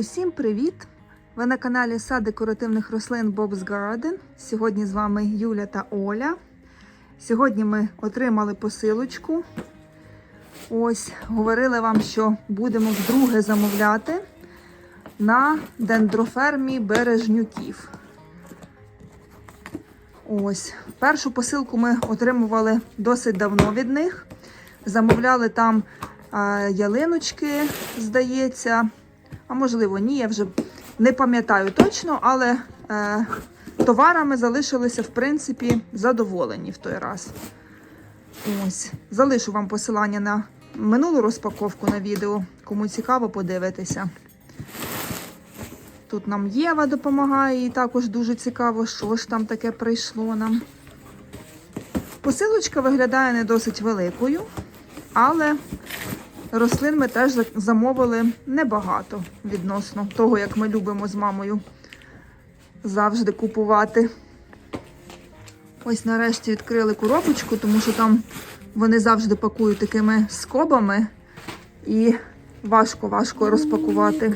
Усім привіт! Ви на каналі Сад декоративних рослин Bob's Garden. Сьогодні з вами Юля та Оля. Сьогодні ми отримали посилочку. Ось говорили вам, що будемо вдруге замовляти на дендрофермі бережнюків. Ось першу посилку ми отримували досить давно від них. Замовляли там ялиночки, здається. А можливо, ні, я вже не пам'ятаю точно, але е, товарами залишилися, в принципі, задоволені в той раз. Ось. Залишу вам посилання на минулу розпаковку на відео. Кому цікаво, подивитися. Тут нам Єва допомагає, і також дуже цікаво, що ж там таке прийшло нам. Посилочка виглядає не досить великою, але рослин ми теж замовили небагато відносно того, як ми любимо з мамою завжди купувати. Ось нарешті відкрили коробочку, тому що там вони завжди пакують такими скобами і важко-важко розпакувати.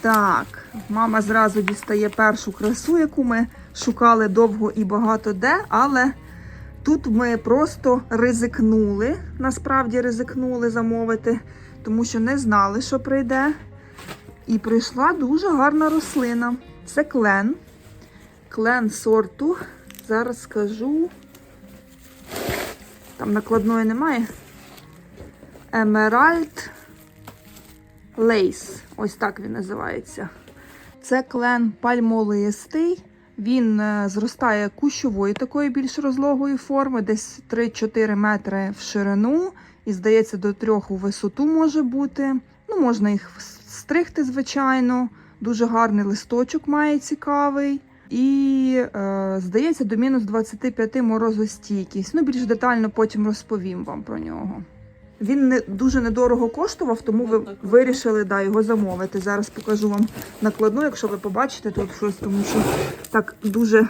Так, мама зразу дістає першу красу, яку ми шукали довго і багато де, але тут ми просто ризикнули, насправді ризикнули замовити, тому що не знали, що прийде. І прийшла дуже гарна рослина. Це клен. Клен сорту. Зараз скажу. Там накладної немає. Емеральд Лейс. Ось так він називається. Це клен пальмолистий. Він е, зростає кущової такої більш розлогої форми, десь 3-4 метри в ширину. І, здається, до 3 у висоту може бути. Ну, можна їх стригти, звичайно. Дуже гарний листочок має цікавий. І, е, здається, до мінус 25 морозостійкість. Ну, більш детально потім розповім вам про нього. Він не дуже недорого коштував, тому ви вирішили да, його замовити. Зараз покажу вам накладну, якщо ви побачите тут щось, тому що так дуже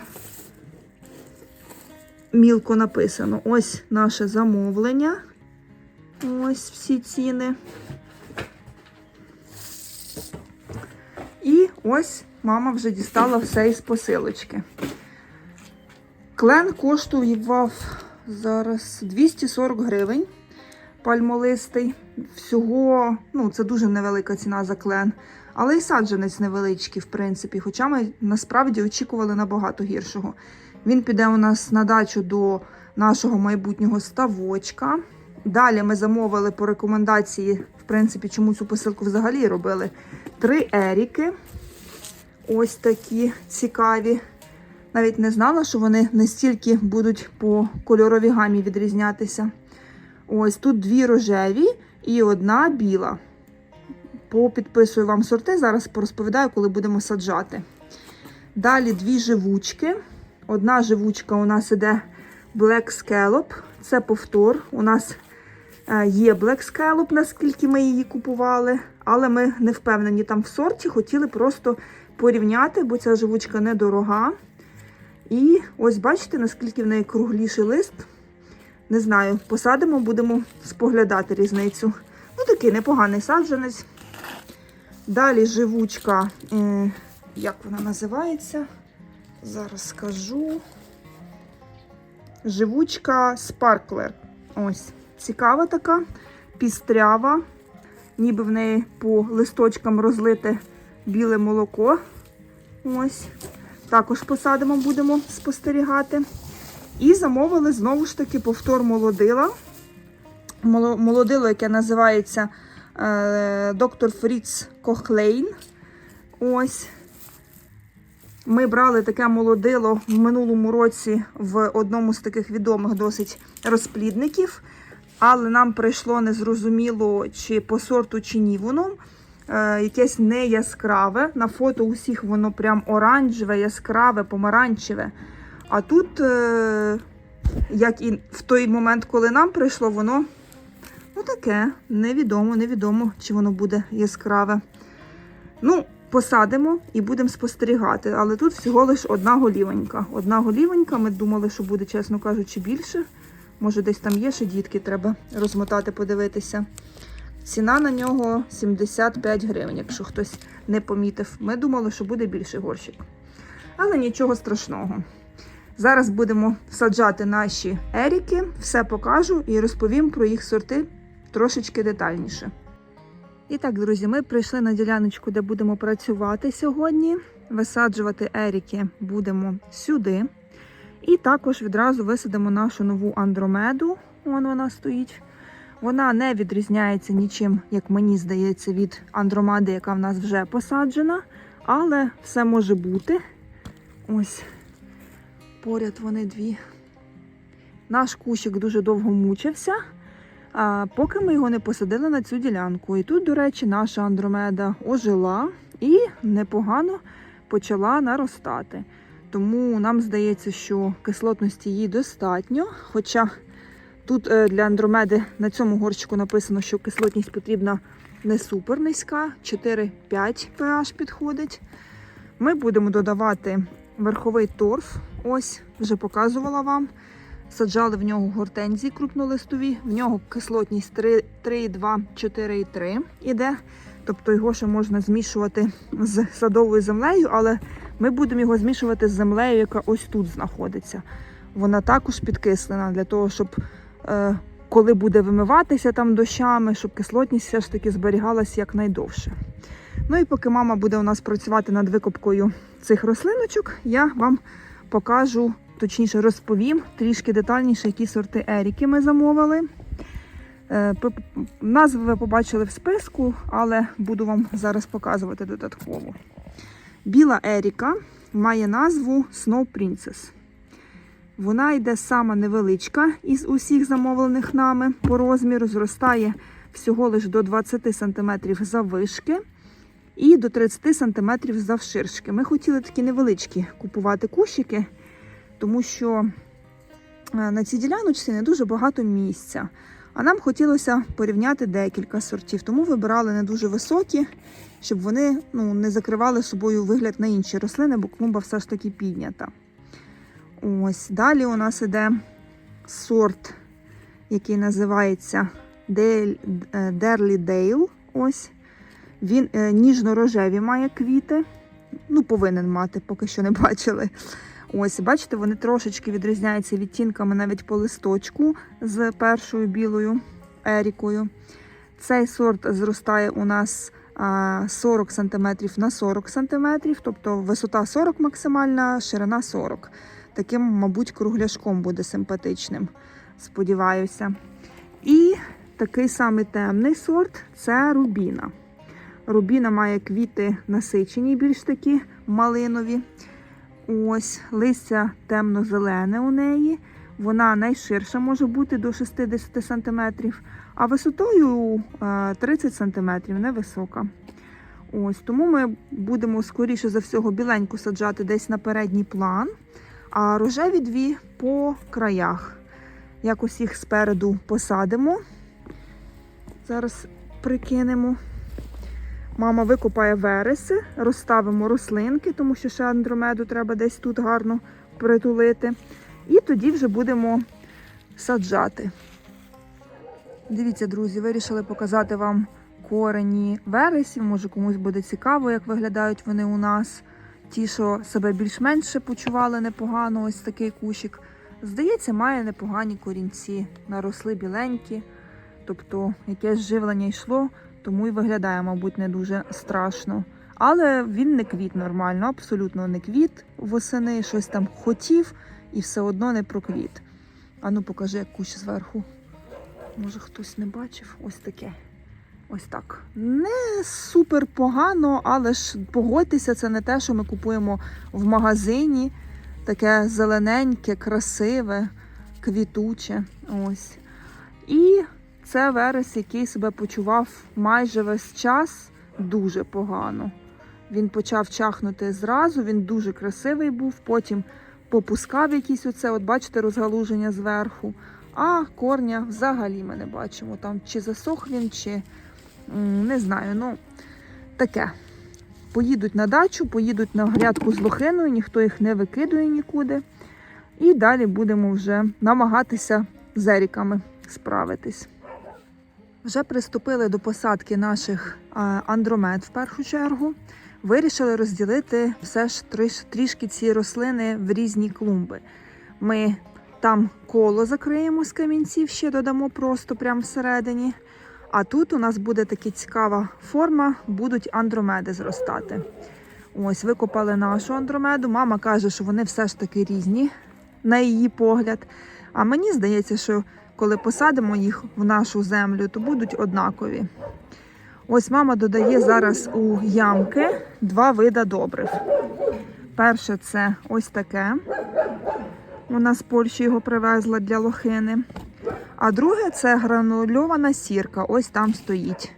мілко написано. Ось наше замовлення. Ось всі ціни. І ось мама вже дістала все із посилочки. Клен коштував зараз 240 гривень пальмолистий. Всього, ну, це дуже невелика ціна за клен. Але і саджанець невеличкий, в принципі. Хоча ми насправді очікували набагато гіршого. Він піде у нас на дачу до нашого майбутнього ставочка. Далі ми замовили по рекомендації, в принципі, чому цю посилку взагалі робили. Три еріки. Ось такі цікаві. Навіть не знала, що вони настільки будуть по кольоровій гамі відрізнятися. Ось тут дві рожеві і одна біла. Попідписую вам сорти, зараз порозповідаю, коли будемо саджати. Далі дві живучки. Одна живучка у нас іде Black Scallop. Це повтор. У нас е, є Black Scallop, наскільки ми її купували, але ми не впевнені там в сорті, хотіли просто порівняти, бо ця живучка недорога. І ось бачите, наскільки в неї кругліший лист. Не знаю, посадимо, будемо споглядати різницю. Ну, такий непоганий саджанець. Далі живучка, е, як вона називається? Зараз скажу. Живучка Sparkler. Ось, цікава така, пістрява, ніби в неї по листочкам розлите біле молоко. Ось. Також посадимо, будемо спостерігати. І замовили знову ж таки повтор молодила. Моло- Молодило, яке називається е, доктор Фріц Кохлейн. Ось. Ми брали таке молодило в минулому році в одному з таких відомих досить розплідників. Але нам прийшло незрозуміло, чи по сорту, чи ні воно. Е, якесь не яскраве. На фото усіх воно прям оранжеве, яскраве, помаранчеве. А тут, е, як і в той момент, коли нам прийшло, воно ну таке, невідомо, невідомо, чи воно буде яскраве. Ну, посадимо і будемо спостерігати. Але тут всього лиш одна голівонька. Одна голівонька, ми думали, що буде, чесно кажучи, більше. Може, десь там є ще дітки, треба розмотати, подивитися. Ціна на нього 75 гривень, якщо хтось не помітив. Ми думали, що буде більший горщик. Але нічого страшного. Зараз будемо саджати наші еріки, все покажу і розповім про їх сорти трошечки детальніше. І так, друзі, ми прийшли на діляночку, де будемо працювати сьогодні. Висаджувати еріки будемо сюди. І також відразу висадимо нашу нову андромеду. Вон вона стоїть. Вона не відрізняється нічим, як мені здається, від андромеди, яка в нас вже посаджена. Але все може бути. Ось поряд вони дві. Наш кущик дуже довго мучився, поки ми його не посадили на цю ділянку. І тут, до речі, наша андромеда ожила і непогано почала наростати. Тому нам здається, що кислотності їй достатньо. Хоча тут е, для андромеди на цьому горщику написано, що кислотність потрібна не супер низька, 4-5 pH підходить. Ми будемо додавати верховий торф. Ось, вже показувала вам. Саджали в нього гортензії крупнолистові, в нього кислотність 3,2, 4,3 іде. Тобто його ще можна змішувати з садовою землею, але ми будемо його змішувати з землею, яка ось тут знаходиться. Вона також підкислена для того, щоб е, коли буде вимиватися там дощами, щоб кислотність все ж таки зберігалася якнайдовше. Ну і поки мама буде у нас працювати над викопкою цих рослиночок, я вам покажу, точніше розповім трішки детальніше, які сорти еріки ми замовили. Е, Назви ви побачили в списку, але буду вам зараз показувати додатково. Біла еріка має назву Snow Princess. Вона йде сама невеличка із усіх замовлених нами по розміру, зростає всього лише до 20 см заввишки і до 30 см завширшки. Ми хотіли такі невеличкі купувати кущики, тому що е, на цій діляночці не дуже багато місця. А нам хотілося порівняти декілька сортів, тому вибирали не дуже високі, щоб вони ну, не закривали собою вигляд на інші рослини, бо клумба все ж таки піднята. Ось далі у нас іде сорт, який називається е, Дерлі Дейл. Ось. Він е, ніжно-рожеві має квіти. Ну, повинен мати, поки що не бачили. Ось, бачите, вони трошечки відрізняються відтінками навіть по листочку з першою білою ерікою. Цей сорт зростає у нас 40 см на 40 см, тобто висота 40 максимальна, ширина 40 Таким, мабуть, кругляшком буде симпатичним, сподіваюся. І такий самий темний сорт це рубіна. Рубіна має квіти насичені, більш такі малинові. Ось листя темно-зелене у неї. Вона найширша може бути до 60 см, а висотою е, 30 см, невисока. Ось, тому ми будемо, скоріше за всього, біленьку саджати десь на передній план, а рожеві дві по краях. Якось їх спереду посадимо. Зараз прикинемо. Мама викопає вереси, розставимо рослинки, тому що ще андромеду треба десь тут гарно притулити. І тоді вже будемо саджати. Дивіться, друзі, вирішили показати вам корені вересів. Може комусь буде цікаво, як виглядають вони у нас. Ті, що себе більш-менше почували непогано, ось такий кущик. Здається, має непогані корінці, наросли біленькі, тобто якесь живлення йшло тому і виглядає, мабуть, не дуже страшно. Але він не квіт нормально, абсолютно не квіт восени, щось там хотів і все одно не проквіт. Ану, покажи як кущ зверху. Може, хтось не бачив? Ось таке. Ось так. Не супер погано, але ж погодьтеся, це не те, що ми купуємо в магазині. Таке зелененьке, красиве, квітуче. Ось. І це верес, який себе почував майже весь час дуже погано. Він почав чахнути зразу, він дуже красивий був, потім попускав якісь оце, от бачите, розгалуження зверху. А корня взагалі ми не бачимо. Там чи засох він, чи не знаю. ну Таке. Поїдуть на дачу, поїдуть на грядку з лохиною, ніхто їх не викидує нікуди. І далі будемо вже намагатися з еріками справитись. Вже приступили до посадки наших андромед в першу чергу. Вирішили розділити все ж трішки ці рослини в різні клумби. Ми там коло закриємо з камінців, ще додамо просто прямо всередині. А тут у нас буде така цікава форма, будуть андромеди зростати. Ось, викопали нашу андромеду. Мама каже, що вони все ж таки різні, на її погляд. А мені здається, що коли посадимо їх в нашу землю, то будуть однакові. Ось мама додає зараз у ямки два вида добрив. Перше це ось таке. Вона з Польщі його привезла для лохини. А друге це гранульована сірка. Ось там стоїть.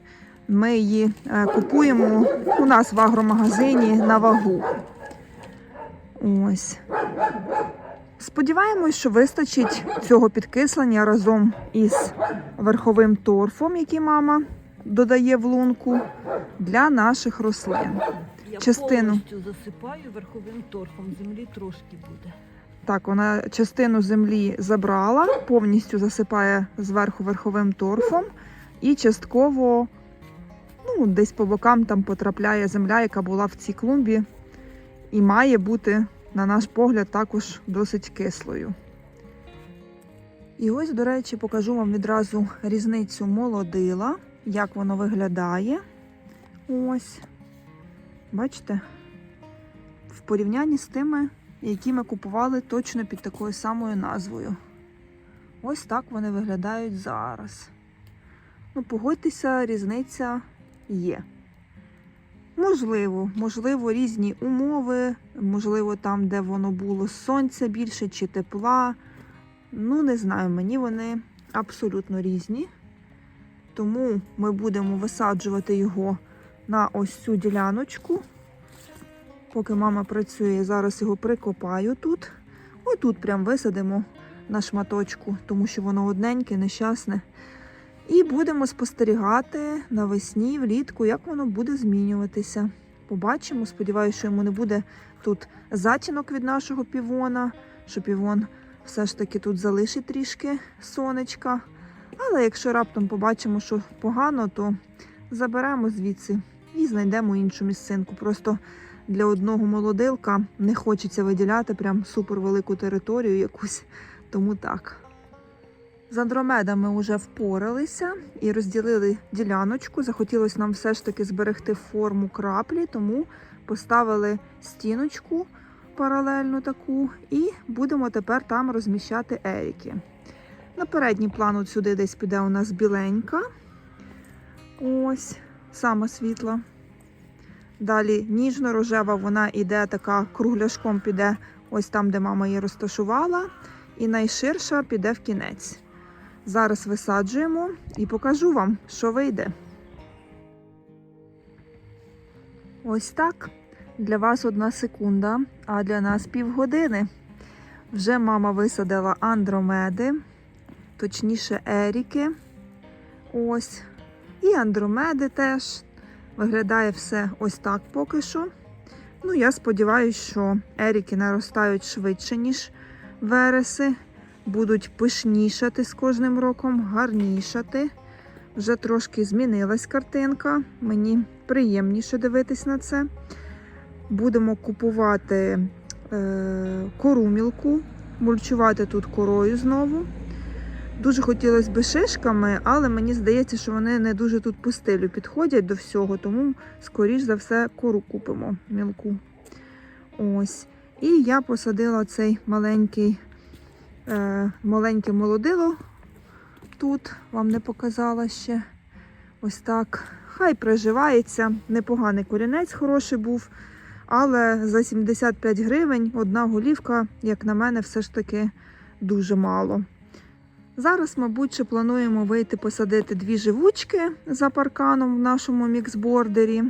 Ми її е, купуємо у нас в агромагазині на вагу. Ось. Сподіваємось, що вистачить цього підкислення разом із верховим торфом, який мама додає в лунку для наших рослин. Я Частину. повністю засипаю верховим торфом. Землі трошки буде. Так, вона частину землі забрала, повністю засипає зверху верховим торфом і частково ну, десь по бокам там потрапляє земля, яка була в цій клумбі, і має бути, на наш погляд, також досить кислою. І ось, до речі, покажу вам відразу різницю молодила, як воно виглядає. Ось. Бачите? В порівнянні з тими, які ми купували точно під такою самою назвою. Ось так вони виглядають зараз. Ну, погодьтеся, різниця є. Можливо, можливо, різні умови, можливо, там, де воно було сонця більше чи тепла. Ну, не знаю, мені вони абсолютно різні. Тому ми будемо висаджувати його на ось цю діляночку. Поки мама працює, зараз його прикопаю тут. Ось тут прям висадимо на шматочку, тому що воно одненьке, нещасне. І будемо спостерігати навесні, влітку, як воно буде змінюватися. Побачимо. Сподіваюся, що йому не буде тут затінок від нашого півона, що півон все ж таки тут залишить трішки сонечка. Але якщо раптом побачимо, що погано, то заберемо звідси і знайдемо іншу місцинку. Просто для одного молодилка не хочеться виділяти прям супер велику територію якусь, тому так. З андромедами вже впоралися і розділили діляночку. Захотілося нам все ж таки зберегти форму краплі, тому поставили стіночку паралельну таку, і будемо тепер там розміщати еріки. На передній план от сюди десь піде у нас біленька. Ось, сама світла. Далі ніжно-рожева, вона іде така кругляшком піде ось там, де мама її розташувала. І найширша піде в кінець. Зараз висаджуємо і покажу вам, що вийде. Ось так. Для вас одна секунда, а для нас півгодини. Вже мама висадила андромеди, точніше еріки. Ось. І андромеди теж. Виглядає все ось так поки що. Ну, я сподіваюся, що еріки наростають швидше, ніж вереси. Будуть пишнішати з кожним роком, гарнішати. Вже трошки змінилась картинка. Мені приємніше дивитись на це. Будемо купувати е, кору мульчувати тут корою знову. Дуже хотілося б шишками, але мені здається, що вони не дуже тут по стилю підходять до всього, тому, скоріш за все, кору купимо мілку. Ось. І я посадила цей маленький, маленьке молодило. Тут вам не показала ще. Ось так. Хай приживається. Непоганий корінець хороший був. Але за 75 гривень одна голівка, як на мене, все ж таки дуже мало. Зараз, мабуть, ще плануємо вийти посадити дві живучки за парканом в нашому міксбордері.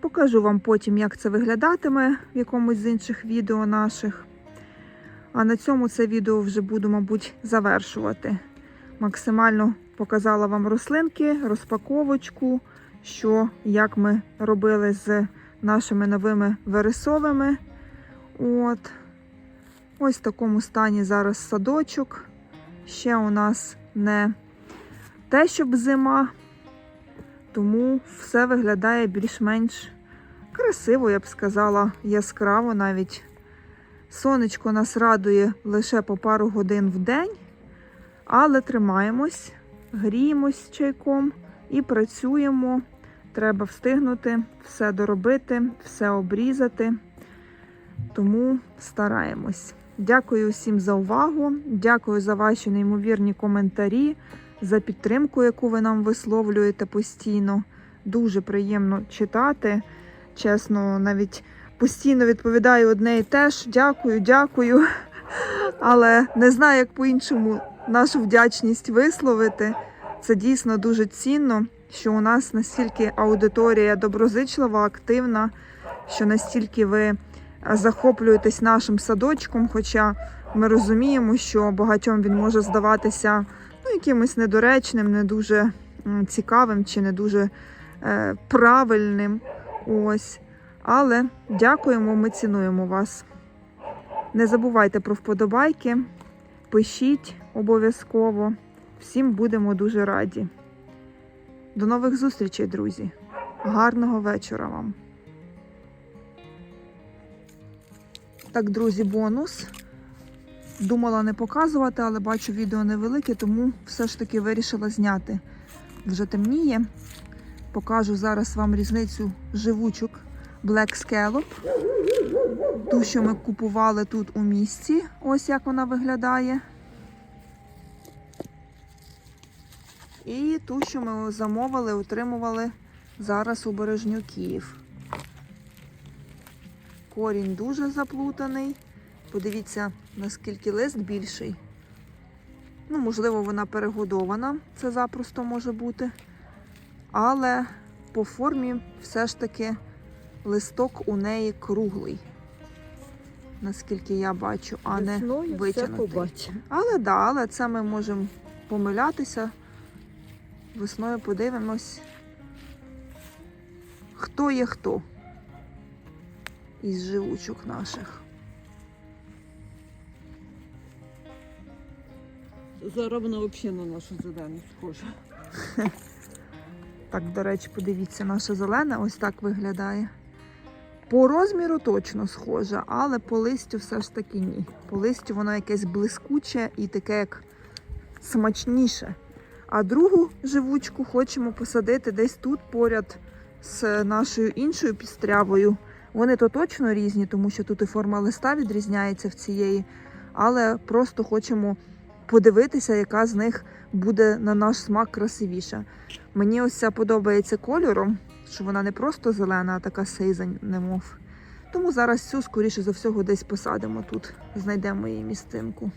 Покажу вам потім, як це виглядатиме в якомусь з інших відео наших. А на цьому це відео вже буду, мабуть, завершувати. Максимально показала вам рослинки, розпаковочку, що як ми робили з нашими новими вересовими. От. Ось в такому стані зараз садочок. Ще у нас не те, щоб зима, тому все виглядає більш-менш красиво, я б сказала, яскраво навіть. Сонечко нас радує лише по пару годин в день, але тримаємось, гріємось чайком і працюємо. Треба встигнути все доробити, все обрізати. Тому стараємось. Дякую всім за увагу. Дякую за ваші неймовірні коментарі, за підтримку, яку ви нам висловлюєте постійно. Дуже приємно читати. Чесно, навіть постійно відповідаю одне і те ж. Дякую, дякую. Але не знаю, як по-іншому нашу вдячність висловити. Це дійсно дуже цінно, що у нас настільки аудиторія доброзичлива, активна, що настільки ви захоплюєтесь нашим садочком. Хоча ми розуміємо, що багатьом він може здаватися ну, якимось недоречним, не дуже цікавим чи не дуже е, правильним. Ось. Але дякуємо, ми цінуємо вас. Не забувайте про вподобайки, пишіть обов'язково. Всім будемо дуже раді. До нових зустрічей, друзі. Гарного вечора вам. Так, друзі, бонус. Думала не показувати, але бачу відео невелике, тому все ж таки вирішила зняти. Вже темніє. Покажу зараз вам різницю живучок Black Scallop. Ту, що ми купували тут у місті. Ось як вона виглядає. І ту, що ми замовили, отримували зараз у Бережнюків. Корінь дуже заплутаний. Подивіться, наскільки лист більший. Ну, можливо, вона перегодована, це запросто може бути. Але по формі все ж таки листок у неї круглий. Наскільки я бачу, а не витягнутий. Але да, але це ми можемо помилятися. Весною подивимось, хто є хто із живучок наших. Зараз вона взагалі на нашу зелену схожа. Так, до речі, подивіться, наша зелена ось так виглядає. По розміру точно схожа, але по листю все ж таки ні. По листю воно якесь блискуче і таке як смачніше. А другу живучку хочемо посадити десь тут поряд з нашою іншою пістрявою. Вони то точно різні, тому що тут і форма листа відрізняється в цієї, але просто хочемо подивитися, яка з них буде на наш смак красивіша. Мені ось ця подобається кольором, що вона не просто зелена, а така сейзань, немов. Тому зараз цю, скоріше за всього, десь посадимо тут, знайдемо її місцинку.